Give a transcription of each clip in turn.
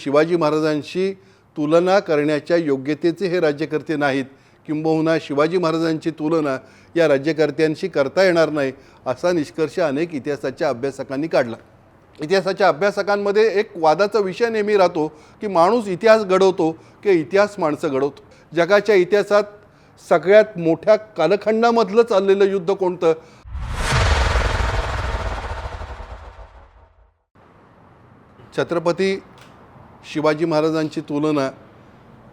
शिवाजी महाराजांशी तुलना करण्याच्या योग्यतेचे हे राज्यकर्ते नाहीत. किंबहुना शिवाजी महाराजांची तुलना या राज्यकर्त्यांशी करता येणार नाही असा निष्कर्ष अनेक इतिहासाच्या अभ्यासकांनी काढला. इतिहासाच्या अभ्यासकांमध्ये एक वादाचा विषय नेहमी राहतो की माणूस इतिहास घडवतो की इतिहास माणसं घडवतो. जगाच्या इतिहासात सगळ्यात मोठ्या कालखंडामधलं चाललेलं युद्ध कोणतं? छत्रपती शिवाजी महाराजांची तुलना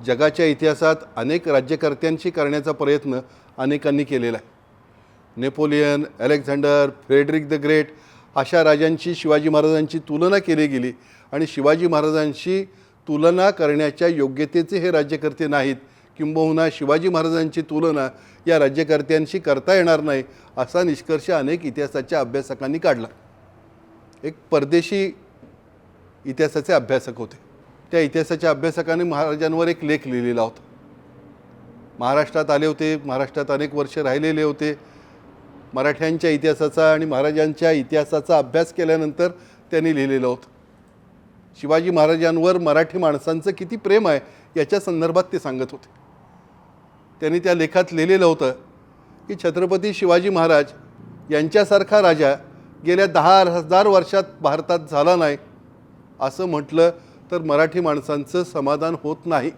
जगाच्या इतिहासात अनेक राज्यकर्त्यांशी करण्याचा प्रयत्न अनेकांनी केलेला आहे. Napoleon Alexander Frederick the great अशा राजांची शिवाजी महाराजांची तुलना केली गेली आणि शिवाजी महाराजांशी तुलना करण्याच्या योग्यतेचे हे राज्यकर्ते नाहीत. किंबहुना शिवाजी महाराजांची तुलना या राज्यकर्त्यांशी करता येणार नाही असा निष्कर्ष अनेक इतिहासाच्या अभ्यासकांनी काढला. एक परदेशी इतिहासाचे अभ्यासक होते. त्या इतिहासाच्या अभ्यासकाने महाराजांवर एक लेख लिहिलेला होता. महाराष्ट्रात आले होते महाराष्ट्रात अनेक वर्ष राहिलेले होते. मराठ्यांच्या इतिहासाचा आणि महाराजांच्या इतिहासाचा अभ्यास केल्यानंतर त्यांनी लिहिलेलं होतं. शिवाजी महाराजांवर मराठी माणसांचं किती प्रेम आहे याच्या संदर्भात ते सांगत होते. त्यांनी त्या लेखात लिहिलेलं होतं की छत्रपती शिवाजी महाराज यांच्यासारखा राजा गेल्या दहा हजार वर्षात भारतात झाला नाही असं म्हटलं तर मराठी माणसांचं समाधान होत नाही.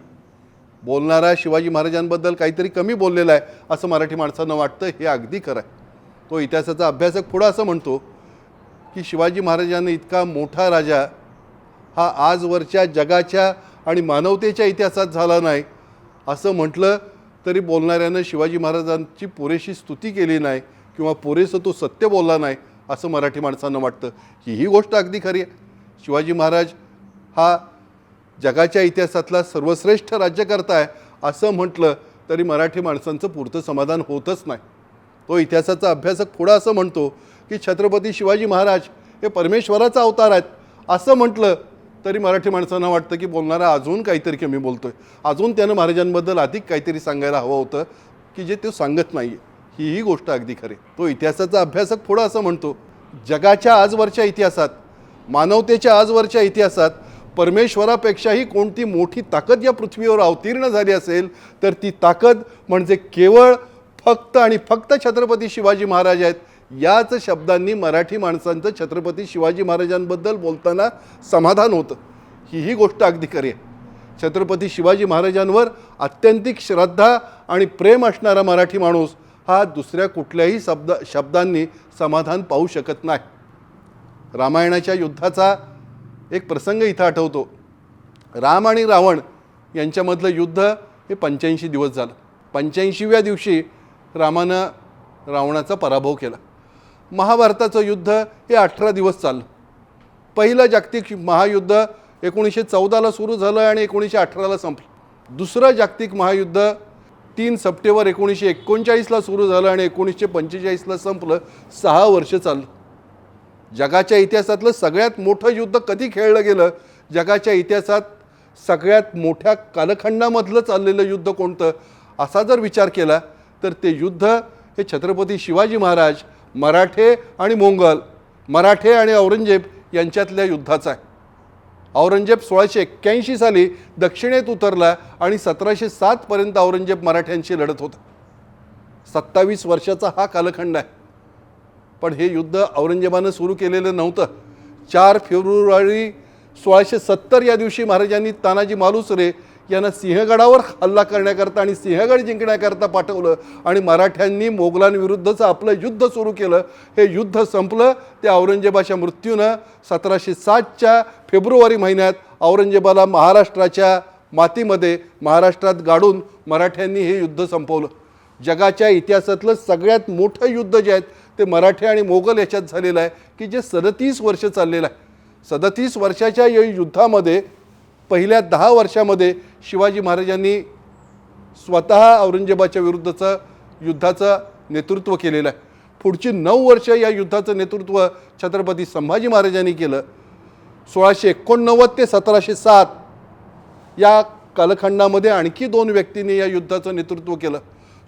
बोलणारा शिवाजी महाराजांबद्दल काहीतरी कमी बोललेला आहे असं मराठी माणसांना वाटतं हे अगदी खरं आहे. तो इतिहासाचा अभ्यासक पुढं असं म्हणतो की शिवाजी महाराजांनी इतका मोठा राजा हा आजवरच्या जगाच्या आणि मानवतेच्या इतिहासात झाला नाही असं म्हटलं तरी बोलणाऱ्यानं शिवाजी महाराजांची पुरेशी स्तुती केली नाही किंवा पुरेसं तो सत्य बोलला नाही असं मराठी माणसांना वाटतं. ही ही गोष्ट अगदी खरी आहे. शिवाजी महाराज हा जगाच्या इतिहासातला सर्वश्रेष्ठ राज्यकर्ता आहे असं म्हटलं तरी मराठी माणसांचं पुरतं समाधान होतच नाही. तो इतिहासाचा अभ्यासक पुढं असं म्हणतो की छत्रपती शिवाजी महाराज हे परमेश्वराचा अवतार आहेत असं म्हटलं तरी मराठी माणसांना वाटतं की बोलणारा अजून काहीतरी कमी बोलतोय. अजून त्यानं महाराजांबद्दल अधिक काहीतरी सांगायला हवं होतं की जे तो सांगत नाही ही ही गोष्ट अगदी खरी तो इतिहासाचा अभ्यासक पुढं असं म्हणतो जगाच्या आजवरच्या इतिहासात मानवतेच्या आजवरच्या इतिहासात परमेश्वरापेक्षाही कोणती मोठी ताकद या पृथ्वीवर अवतीर्ण झाली असेल तर ती ताकद म्हणजे केवळ फक्त आणि फक्त छत्रपती शिवाजी महाराज आहेत. याच शब्दांनी मराठी माणसांचं छत्रपती शिवाजी महाराजांबद्दल बोलताना समाधान होतं. ही ही गोष्ट अगदी खरी आहे. छत्रपती शिवाजी महाराजांवर अत्यंतिक श्रद्धा आणि प्रेम असणारा मराठी माणूस हा दुसऱ्या कुठल्याही शब्द शब्दांनी समाधान पाहू शकत नाही. रामायणाच्या युद्धाचा एक प्रसंग इथं आठवतो. राम आणि रावण यांच्यामधलं युद्ध हे पंच्याऐंशी दिवस झालं. पंच्याऐंशीव्या दिवशी रामानं रावणाचा पराभव केला. महाभारताचं युद्ध हे अठरा दिवस चाललं. पहिलं जागतिक महायुद्ध एकोणीसशे चौदाला सुरू झालं आणि एकोणीसशे अठराला संपलं. दुसरं जागतिक महायुद्ध तीन सप्टेंबर एकोणीसशे एकोणचाळीसला सुरू झालं आणि एकोणीसशे पंचेचाळीसला संपलं. सहा वर्ष चाललं. जगाच्या इतिहासातलं सगळ्यात मोठं युद्ध कधी खेळलं गेलं? जगाच्या इतिहासात सगळ्यात मोठ्या कालखंडामधलं चाललेलं युद्ध कोणतं? असा जर विचार केला तर ते युद्ध हे छत्रपती शिवाजी महाराज मराठे आणि मोंगल मराठे आणि औरंगजेब यांच्यातल्या युद्धाचं आहे. औरंगजेब सोळाशे एक्क्याऐंशी साली दक्षिणेत उतरला आणि सतराशे सातपर्यंत औरंगजेब मराठ्यांशी लढत होता. सत्तावीस वर्षाचा हा कालखंड आहे. पण हे युद्ध औरंगजेबानं सुरू केलेलं नव्हतं. चार फेब्रुवारी सोळाशे सत्तर या दिवशी महाराजांनी तानाजी मालुसरे यांना सिंहगडावर हल्ला करण्याकरता आणि सिंहगड जिंकण्याकरता पाठवलं आणि मराठ्यांनी मोगलांविरुद्धचं आपलं युद्ध सुरू केलं. हे युद्ध संपलं. त्या औरंगजेबाच्या मृत्यूनं सतराशे सातच्या फेब्रुवारी महिन्यात औरंगजेबाला महाराष्ट्राच्या मातीमध्ये महाराष्ट्रात गाडून मराठ्यांनी हे युद्ध संपवलं. जगाच्या इतिहासातलं सगळ्यात मोठं युद्ध जे आहेत ते मराठे आणि मोगल याच्यात झालेलं आहे की जे सदतीस वर्ष चाललेलं आहे. सदतीस वर्षाच्या या युद्धामध्ये पहिल्या दहा वर्षामध्ये शिवाजी महाराजांनी स्वतः औरंगजेबाच्या विरुद्धचं युद्धाचं नेतृत्व केलेलं आहे. पुढची नऊ वर्ष या युद्धाचं नेतृत्व छत्रपती संभाजी महाराजांनी केलं. सोळाशे एकोणनव्वद ते सतराशे सात या कालखंडामध्ये आणखी दोन व्यक्तींनी या युद्धाचं नेतृत्व केलं.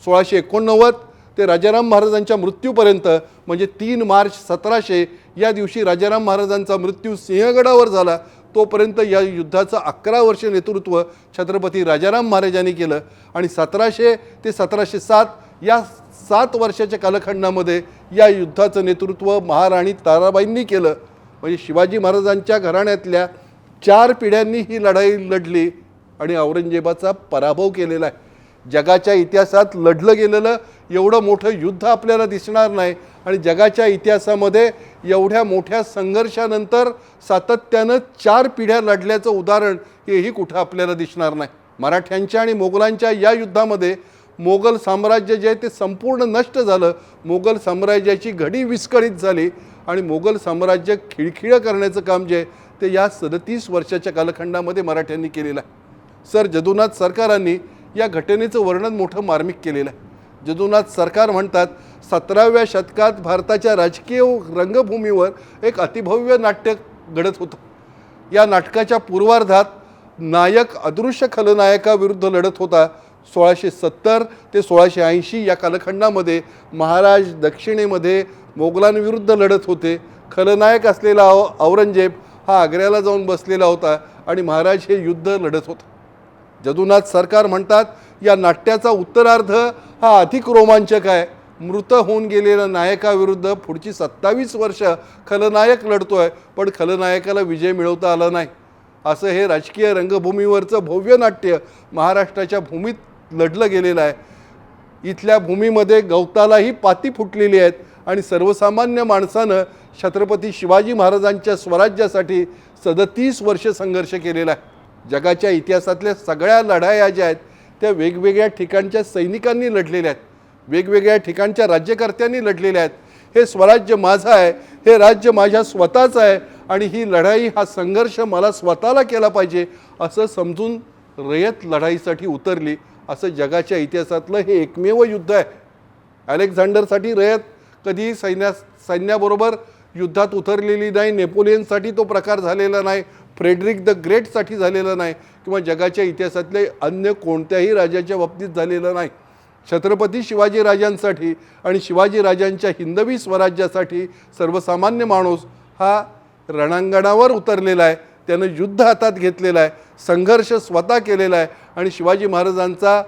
सोळाशे एकोणनव्वद ते राजाराम महाराजांच्या मृत्यूपर्यंत म्हणजे तीन मार्च सतराशे या दिवशी राजाराम महाराजांचा मृत्यू सिंहगडावर झाला तोपर्यंत या युद्धाचं अकरा वर्ष नेतृत्व छत्रपती राजाराम महाराजांनी केलं. आणि सतराशे ते सतराशे सात या सात वर्षाच्या कालखंडामध्ये या युद्धाचं नेतृत्व महाराणी ताराबाईंनी केलं. म्हणजे शिवाजी महाराजांच्या घराण्यातल्या चार पिढ्यांनी ही लढाई लढली आणि औरंगजेबाचा पराभव केलेला आहे. जगाच्या इतिहासात लढलं गेलेलं एवढं मोठं युद्ध आपल्याला दिसणार नाही. आणि जगाच्या इतिहासामध्ये एवढ्या मोठ्या संघर्षानंतर सातत्यानं चार पिढ्या लढल्याचं उदाहरण हेही कुठं आपल्याला दिसणार नाही. मराठ्यांच्या आणि मोगलांच्या या युद्धामध्ये मोगल साम्राज्य जे आहे ते संपूर्ण नष्ट झालं. मोगल साम्राज्याची घडी विस्कळीत झाली आणि मोगल साम्राज्य खिळखिळं करण्याचं काम जे आहे ते या सदतीस वर्षाच्या कालखंडामध्ये मराठ्यांनी केलेलं आहे. सर जदुनाथ सरकारांनी या घटनेचं वर्णन मोठं मार्मिक केलेलं आहे. जदुनाथ सरकार म्हणतात सतराव्या शतकात भारताच्या राजकीय रंगभूमीवर एक अतिभव्य नाट्य घडत होतं. या नाटकाच्या पूर्वार्धात नायक अदृश्य खलनायकाविरुद्ध लढत होता. सोळाशे सत्तर ते सोळाशे ऐंशी या कालखंडामध्ये महाराज दक्षिणेमध्ये मोगलांविरुद्ध लढत होते. खलनायक असलेला औरंगजेब हा आग्र्याला जाऊन बसलेला होता आणि महाराज हे युद्ध लढत होता. जदुनाथ सरकार म्हणतात या नाट्याचा उत्तरार्ध हा अधिक रोमांचक आहे. मृत होऊन गेलेल्या नायकाविरुद्ध पुढची सत्तावीस वर्ष खलनायक लढतोय पण खलनायकाला विजय मिळवता आला नाही. असं हे राजकीय रंगभूमीवरचं भव्य नाट्य महाराष्ट्राच्या भूमीत लढलं गेलेलं आहे. इथल्या भूमीमध्ये गवतालाही पाती फुटलेली आहेत आणि सर्वसामान्य माणसानं छत्रपती शिवाजी महाराजांच्या स्वराज्यासाठी सदतीस वर्ष संघर्ष केलेला आहे. जगाच्या इतिहासातल्या सगळ्या लढाया ज्या आहेत त्या वेगवेगळ्या ठिकाणच्या सैनिकांनी लढलेल्या आहेत. वेगवेगळ्या ठिकाणच्या राज्यकर्त्यांनी लढलेल्या आहेत. हे स्वराज्य माझं आहे. हे राज्य माझ्या स्वतःचं आहे. आणि ही लढाई हा संघर्ष मला स्वतःला केला पाहिजे असं समजून रयत लढाईसाठी उतरली. असं जगाच्या इतिहासातलं हे एकमेव युद्ध आहे. अलेक्झांडरसाठी रयत कधीही सैन्या सैन्याबरोबर युद्धात उतरलेली नाही. नेपोलियनसाठी तो प्रकार झालेला नाही. फ्रेडरिक द ग्रेटसाठी झालेलं नाही किंवा जगाच्या इतिहासातले अन्य कोणत्याही राजाच्या बाबतीत झालेलं नाही. छत्रपती शिवाजी राजांसाठी आणि शिवाजी राजांच्या हिंदवी स्वराज्यासाठी सर्वसामान्य माणूस हा रणांगणावर उतरलेला आहे. त्यानं युद्ध हातात घेतलेला आहे संघर्ष स्वतः केलेला आहे आणि शिवाजी महाराजांचा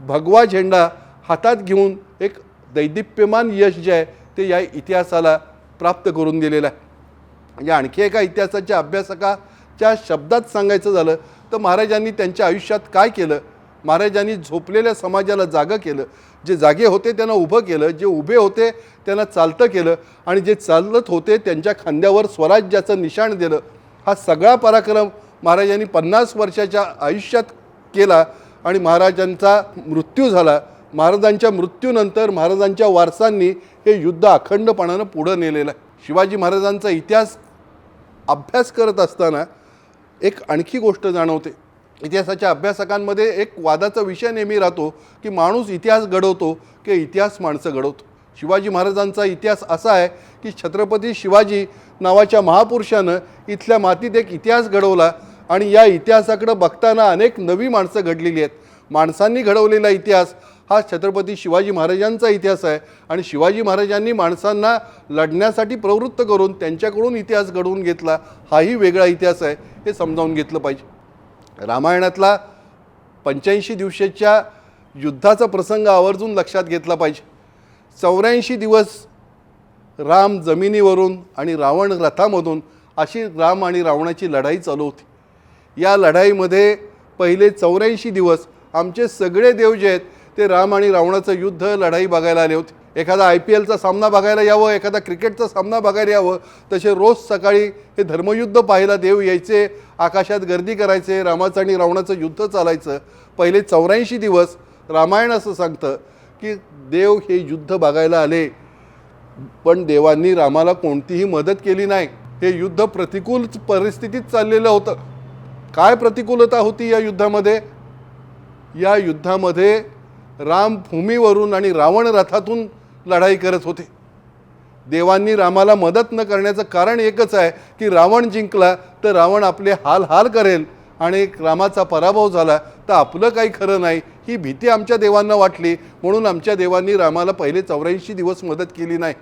भगवा झेंडा हातात घेऊन एक दैदिप्यमान यश जे आहे ते या इतिहासाला प्राप्त करून दिलेलं आहे. म्हणजे आणखी एका इतिहासाच्या अभ्यासकाच्या शब्दात सांगायचं झालं तर महाराजांनी त्यांच्या आयुष्यात काय केलं? महाराजांनी झोपलेल्या समाजाला जागं केलं. जे जागे होते त्यांना उभं केलं जे उभे होते त्यांना चालतं केलं आणि जे चालत होते त्यांच्या खांद्यावर स्वराज्याचं निशाण दिलं. हा सगळा पराक्रम महाराजांनी पन्नास वर्षाच्या आयुष्यात केला आणि महाराजांचा मृत्यू झाला. महाराजांच्या मृत्यूनंतर महाराजांच्या वारसांनी हे युद्ध अखंडपणानं पुढं नेलेलं आहे. शिवाजी महाराजांचा इतिहास अभ्यास करत असताना एक आणखी गोष्ट जाणवते. इतिहासाच्या अभ्यासकांमध्ये एक वादाचा विषय नेहमी राहतो की माणूस इतिहास घडवतो की इतिहास माणसं घडवतो. शिवाजी महाराजांचा इतिहास असा आहे की छत्रपती शिवाजी नावाच्या महापुरुषानं इथल्या मातीत एक इतिहास घडवला आणि या इतिहासाकडं बघताना अनेक नवी माणसं घडलेली आहेत. माणसांनी घडवलेला इतिहास हा छत्रपती शिवाजी महाराजांचा इतिहास आहे. आणि शिवाजी महाराजांनी माणसांना लढण्यासाठी प्रवृत्त करून त्यांच्याकडून इतिहास घडवून घेतला. हाही वेगळा इतिहास आहे. हे समजावून घेतलं पाहिजे. रामायणातला पंच्याऐंशी दिवसाच्या युद्धाचा प्रसंग आवर्जून लक्षात घेतला पाहिजे. चौऱ्याऐंशी दिवस राम जमिनीवरून आणि रावण रथामधून अशी राम आणि रावणाची लढाई चालू होती. या लढाईमध्ये पहिले चौऱ्याऐंशी दिवस आमचे सगळे देव जे आहेत. ते राम आणि रावणाचं युद्ध लढाई बघायला आले होते. एखादा आय पी एलचा सामना बघायला यावं एखादा क्रिकेटचा सामना बघायला यावं तसे रोज सकाळी हे धर्मयुद्ध पाहायला देव यायचे आकाशात गर्दी करायचे रामाचं आणि रावणाचं युद्ध चालायचं. पहिले चौऱ्याऐंशी दिवस रामायण असं सांगतं की देव हे युद्ध बघायला आले पण देवांनी रामाला कोणतीही मदत केली नाही. हे युद्ध प्रतिकूल परिस्थितीत चाललेलं होतं. काय प्रतिकूलता होती या युद्धामध्ये? या युद्धामध्ये राम भूमीवरून आणि रावण रथातून लढाई करत होते. देवांनी रामाला मदत न करण्याचं कारण एकच आहे की रावण जिंकला तर रावण आपले हाल हाल करेल आणि रामाचा पराभव झाला तर आपलं काही खरं नाही. ही भीती आमच्या देवांना वाटली. म्हणून आमच्या देवांनी रामाला पहिले चौऱ्याऐंशी दिवस मदत केली नाही.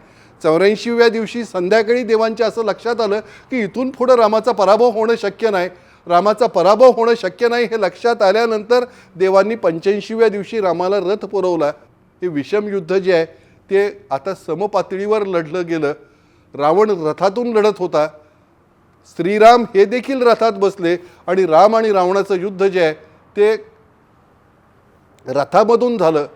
चौऱ्याऐंशीव्या दिवशी संध्याकाळी देवांच्या असं लक्षात आलं की इथून पुढं रामाचा पराभव होणं शक्य नाही. रामाचा पराभव होणं शक्य नाही हे लक्षात आल्यानंतर देवांनी पंच्याऐंशीव्या दिवशी रामाला रथ पुरवला. हे विषम युद्ध जे आहे ते आता समपातळीवर लढलं गेलं. रावण रथातून लढत होता. श्रीराम हे देखील रथात बसले आणि राम आणि रावणाचं युद्ध जे आहे ते रथामधून झालं.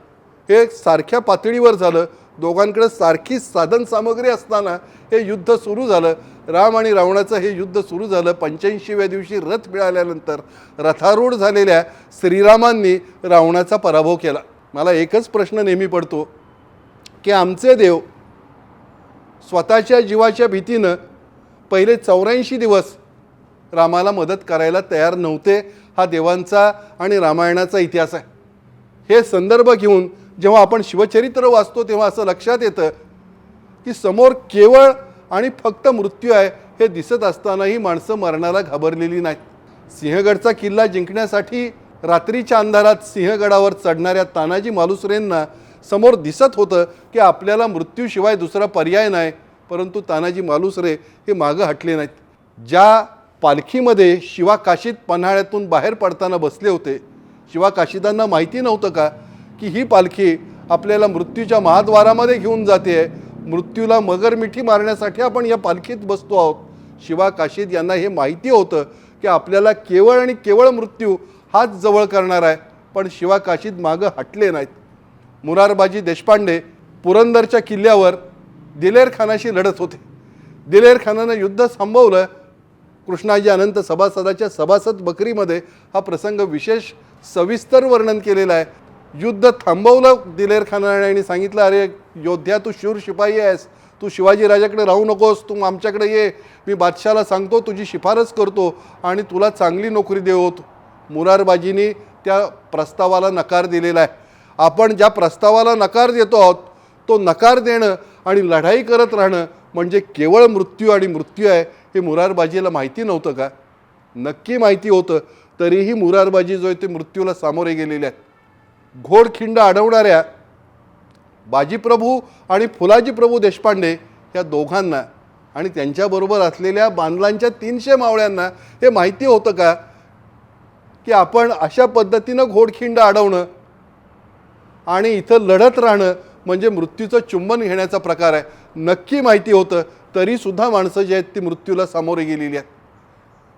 हे सारख्या पातळीवर झालं. दोघांकडे सारखी साधन सामग्री असताना हे युद्ध सुरू झालं. राम आणि रावणाचं हे युद्ध सुरू झालं. पंच्याऐंशीव्या दिवशी रथ मिळाल्यानंतर रथारूढ झालेल्या श्रीरामांनी रावणाचा पराभव केला. मला एकच प्रश्न नेहमी पडतो की आमचे देव स्वतःच्या जीवाच्या भीतीनं पहिले चौऱ्याऐंशी दिवस रामाला मदत करायला तयार नव्हते. हा देवांचा आणि रामायणाचा इतिहास आहे. हे संदर्भ घेऊन जेव्हा आपण शिवचरित्र वाचतो तेव्हा असं लक्षात येतं की समोर केवळ आणि फक्त मृत्यू आहे हे दिसत असतानाही माणसं मरणाला घाबरलेली नाहीत. सिंहगडचा किल्ला जिंकण्यासाठी रात्रीच्या अंधारात सिंहगडावर चढणाऱ्या तानाजी मालुसरेंना समोर दिसत होतं की आपल्याला मृत्यूशिवाय दुसरा पर्याय नाही परंतु तानाजी मालुसरे हे मागं हटले नाहीत. ज्या पालखीमध्ये शिवा काशीत पन्हाळ्यातून बाहेर पडताना बसले होते शिवा काशीदांना माहिती नव्हतं का की ही पालखी आपल्याला मृत्यूच्या महाद्वारामध्ये घेऊन जाते. मृत्यूला मगर मिठी मारण्यासाठी आपण या पालखीत बसतो आहोत. शिवा काशीद यांना हे माहिती होतं की आपल्याला केवळ आणि केवळ मृत्यू हाच जवळ करणार आहे. पण शिवा काशीद मागं हटले नाहीत. मुरारबाजी देशपांडे पुरंदरच्या किल्ल्यावर दिलेर खानाशी लढत होते. दिलेर खानानं युद्ध थांबवलं. कृष्णाजी अनंत सभासदाच्या सभासद बकरीमध्ये हा प्रसंग विशेष सविस्तर वर्णन केलेला आहे. युद्ध थांबवलं दिलेर खानाने आणि सांगितलं अरे योद्ध्या तू शूर शिपाई आहेस. तू शिवाजी राजाकडे राहू नकोस. तू आमच्याकडे ये. मी बादशाला सांगतो तुझी शिफारस करतो आणि तुला चांगली नोकरी देवतो मुरारबाजींनी त्या प्रस्तावाला नकार दिलेला आहे. आपण ज्या प्रस्तावाला नकार देतो आहोत तो नकार देणं आणि लढाई करत राहणं म्हणजे केवळ मृत्यू आणि मृत्यू आहे हे मुरारबाजीला माहिती नव्हतं का? नक्की माहिती होतं. तरीही मुरारबाजी जो आहे ते मृत्यूला सामोरे गेलेले आहेत. घोडखिंड अडवणाऱ्या बाजीप्रभू आणि फुलाजी प्रभू देशपांडे या दोघांना आणि त्यांच्याबरोबर असलेल्या बांधलांच्या तीनशे मावळ्यांना हे माहिती होतं का? की आपण अशा पद्धतीनं घोडखिंड अडवणं आणि इथं लढत राहणं म्हणजे मृत्यूचं चुंबन घेण्याचा प्रकार आहे. नक्की माहिती होतं तरीसुद्धा माणसं जी आहेत ती मृत्यूला सामोरे गेलेली आहेत.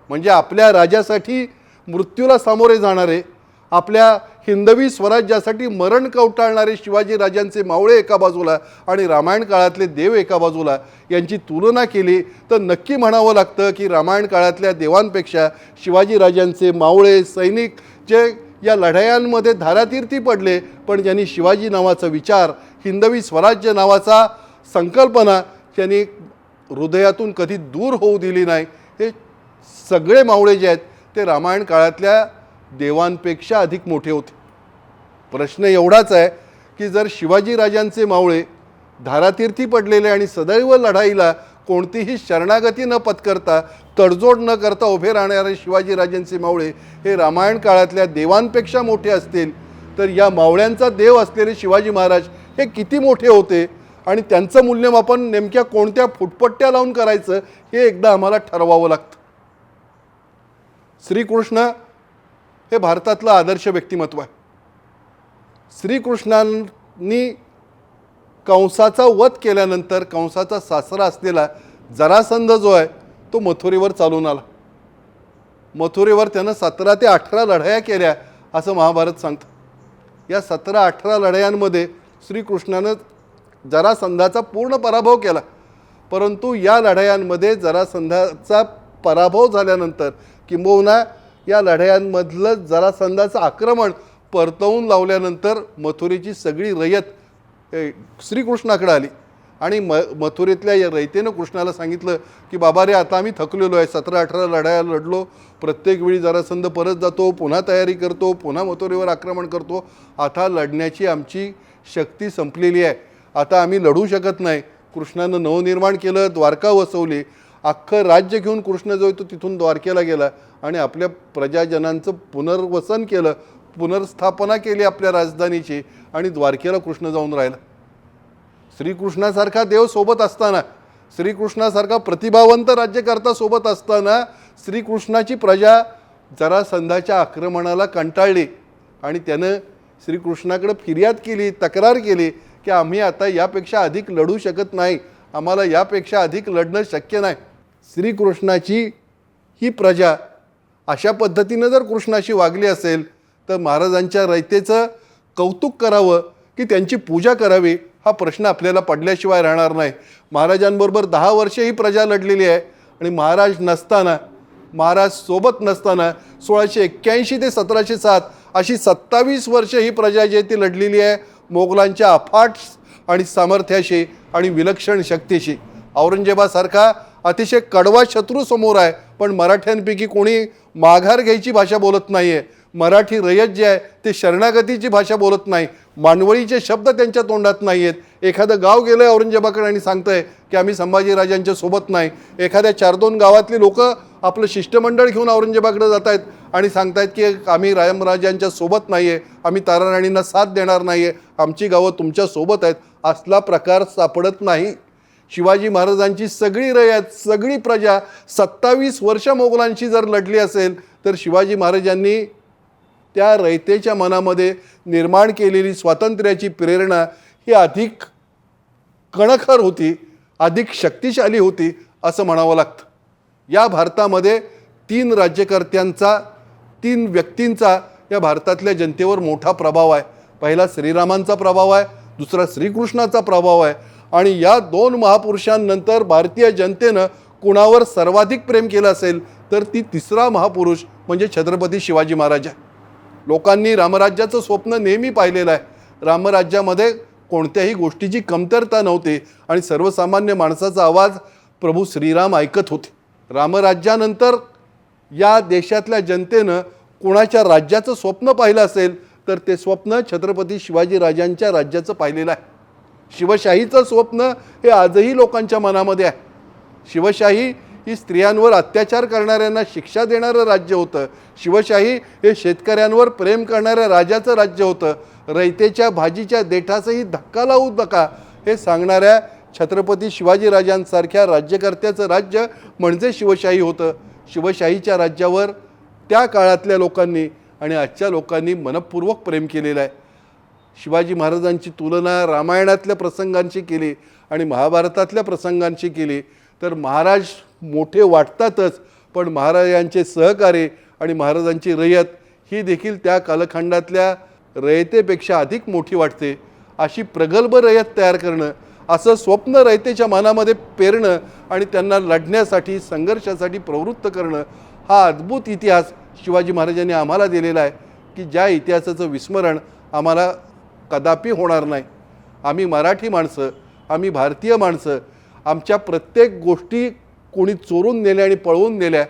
म्हणजे आपल्या राजासाठी मृत्यूला सामोरे जाणारे आपल्या हिंदवी स्वराज्यासाठी मरण कवटाळणारे शिवाजी राजांचे मावळे एका बाजूला आणि रामायण काळातले देव एका बाजूला यांची तुलना केली तर नक्की म्हणावं लागतं की रामायण काळातल्या देवांपेक्षा शिवाजी राजांचे मावळे सैनिक जे या लढायांमध्ये धारातीर्थी पडले पण ज्यांनी शिवाजी नावाचा विचार हिंदवी स्वराज्य नावाचा संकल्पना त्यांनी हृदयातून कधी दूर होऊ दिली नाही. हे सगळे मावळे जे आहेत ते रामायण काळातल्या देवांपेक्षा अधिक मोठे होते. प्रश्न एवढाच आहे की जर शिवाजी राजांचे मावळे धारातीर्थी पडलेले आणि सदैव लढाईला कोणतीही शरणागती न पत्करता तडजोड न करता उभे राहणारे शिवाजी राजांचे मावळे हे रामायण काळातल्या देवांपेक्षा मोठे असतील तर या मावळ्यांचा देव असलेले शिवाजी महाराज हे किती मोठे होते आणि त्यांचं मूल्यमापन नेमक्या कोणत्या फुटपट्ट्या लावून करायचं हे एकदा आम्हाला ठरवावं लागतं. श्रीकृष्ण हे भारतातलं आदर्श व्यक्तिमत्व आहे. श्रीकृष्णांनी कंसाचा वध केल्यानंतर कंसाचा सासरा असलेला जरासंध जो आहे तो मथुरेवर चालून आला. मथुरेवर त्यानं सतरा ते अठरा लढाया केल्या असं महाभारत सांगतं. या सतरा अठरा लढायांमध्ये श्रीकृष्णानं जरासंधाचा पूर्ण पराभव केला. परंतु या लढायांमध्ये जरासंधाचा पराभव झाल्यानंतर किंबहुना या लढायांमधलं जरासंधाचं आक्रमण परतवून लावल्यानंतर मथुरेची सगळी रयत श्रीकृष्णाकडे आली. आणि म मथुरेतल्या या रयतेनं कृष्णाला सांगितलं की बाबा रे आता आम्ही थकलेलो आहे. सतरा अठरा लढाया लढलो. प्रत्येक वेळी जरासंध परत जातो पुन्हा तयारी करतो पुन्हा मथुरेवर आक्रमण करतो. आता लढण्याची आमची शक्ती संपलेली आहे. आता आम्ही लढू शकत नाही. कृष्णानं नवनिर्माण केलं द्वारका वसवली. अख्खं राज्य घेऊन कृष्ण जो आहे तो तिथून द्वारकेला गेला. आणि आपल्या प्रजाजनांचं पुनर्वसन केलं पुनर्स्थापना केली आपल्या राजधानीची आणि द्वारकेला कृष्ण जाऊन राहिला. श्रीकृष्णासारखा देव सोबत असताना श्रीकृष्णासारखा प्रतिभावंत राज्यकर्ता सोबत असताना श्रीकृष्णाची प्रजा जरासंधाच्या आक्रमणाला कंटाळली आणि त्यानं श्रीकृष्णाकडे फिर्याद केली तक्रार केली की आम्ही आता यापेक्षा अधिक लढू शकत नाही आम्हाला यापेक्षा अधिक लढणं शक्य नाही. श्रीकृष्णाची ही प्रजा अशा पद्धतीनं जर कृष्णाशी वागली असेल तर महाराजांच्या रयतेचं कौतुक करावं की त्यांची पूजा करावी हा प्रश्न आपल्याला पडल्याशिवाय राहणार नाही. महाराजांबरोबर दहा वर्ष ही प्रजा लढलेली आहे आणि महाराज नसताना महाराज सोबत नसताना सोळाशे एक्क्याऐंशी ते सतराशे सात अशी सत्तावीस वर्ष ही प्रजा जी आहे ती लढलेली आहे मोगलांच्या अफाट आणि सामर्थ्याशी आणि विलक्षण शक्तीशी. औरंगजेबासारखा अतिशय कडवा शत्रू समोर आहे पण मराठ्यांपैकी कोणी माघार घ्यायची भाषा बोलत नाही आहे मराठी रयत जे आहे ते शरणागतीची भाषा बोलत नाही. मानवळीचे शब्द त्यांच्या तोंडात नाही आहेत एखादं गाव गेलं आहे औरंगजेबाकडे आणि सांगतंय की आम्ही संभाजीराजांच्या सोबत नाही. एखाद्या चार दोन गावातली लोक आपलं शिष्टमंडळ घेऊन औरंगजेबाकडे जात आहेत आणि सांगतायत की आम्ही रामराजांच्या सोबत नाही आहे आम्ही ताराराणींना साथ देणार नाही आहे आमची गावं तुमच्यासोबत आहेत. असला प्रकार सापडत नाही. शिवाजी महाराजांची सगळी रयत सगळी प्रजा सत्तावीस वर्ष मोगलांशी जर लढली असेल तर शिवाजी महाराजांनी त्या रयतेच्या मनामध्ये निर्माण केलेली स्वातंत्र्याची प्रेरणा ही अधिक कणखर होती अधिक शक्तिशाली होती असं म्हणावं लागतं. या भारतामध्ये तीन राज्यकर्त्यांचा तीन व्यक्तींचा या भारतातल्या जनतेवर मोठा प्रभाव आहे. पहिला श्रीरामांचा प्रभाव आहे दुसरा श्रीकृष्णाचा प्रभाव आहे. आणि या दोन महापुरुषांनंतर भारतीय जनतेनं कुणावर सर्वाधिक प्रेम केलं असेल तर ती तिसरा महापुरुष म्हणजे छत्रपती शिवाजी महाराज आहे. लोकांनी रामराज्याचं स्वप्न नेहमी पाहिलेलं आहे. रामराज्यामध्ये कोणत्याही गोष्टीची कमतरता नव्हती आणि सर्वसामान्य माणसाचा आवाज प्रभू श्रीराम ऐकत होते. रामराज्यानंतर या देशातल्या जनतेनं कोणाच्या राज्याचं स्वप्न पाहिलं असेल तर ते स्वप्न छत्रपती शिवाजी राजांच्या राज्याचं पाहिलेलं आहे. शिवशाहीचं स्वप्न हे आजही लोकांच्या मनामध्ये आहे. शिवशाही ही स्त्रियांवर अत्याचार करणाऱ्यांना शिक्षा देणारं राज्य होतं. शिवशाही हे शेतकऱ्यांवर प्रेम करणाऱ्या राजाचं राज्य होतं. रयतेच्या भाजीच्या देठाचाही धक्का लावू नका हे सांगणाऱ्या छत्रपती शिवाजीराजांसारख्या राज्यकर्त्याचं राज्य म्हणजे शिवशाही होतं. शिवशाहीच्या राज्यावर त्या काळातल्या लोकांनी आणि आजच्या लोकांनी मनपूर्वक प्रेम केलेलं आहे. शिवाजी महाराजांची तुलना रामायणातल्या प्रसंगांशी केली आणि महाभारतातल्या प्रसंगांशी केली तर महाराज मोठे वाटतातच पण महाराजांचे सहकारी आणि महाराजांची रयत ही देखील त्या कालखंडातल्या रयतेपेक्षा अधिक मोठी वाटते. अशी प्रगल्भ रयत तयार करणं असं स्वप्न रयतेच्या मनामध्ये पेरणं आणि त्यांना लढण्यासाठी संघर्षासाठी प्रवृत्त करणं हा अद्भुत इतिहास शिवाजी महाराजांनी आम्हाला दिलेला आहे की ज्या इतिहासाचं विस्मरण आम्हाला कदापि होणार नाही. आम्ही मराठी माणसं आम्ही भारतीय माणसं आमच्या प्रत्येक गोष्टी कोणी चोरून नेल्या आणि पळवून नेल्या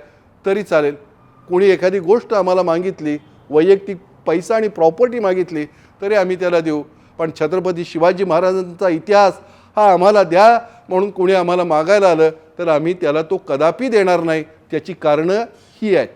तरी चालेल. कोणी एखादी गोष्ट आम्हाला मागितली वैयक्तिक पैसा आणि प्रॉपर्टी मागितली तरी आम्ही त्याला देऊ. पण छत्रपती शिवाजी महाराजांचा इतिहास हा आम्हाला द्या म्हणून कोणी आम्हाला मागायला आलं तर आम्ही त्याला तो कदापि देणार नाही. त्याची कारणं ही आहेत.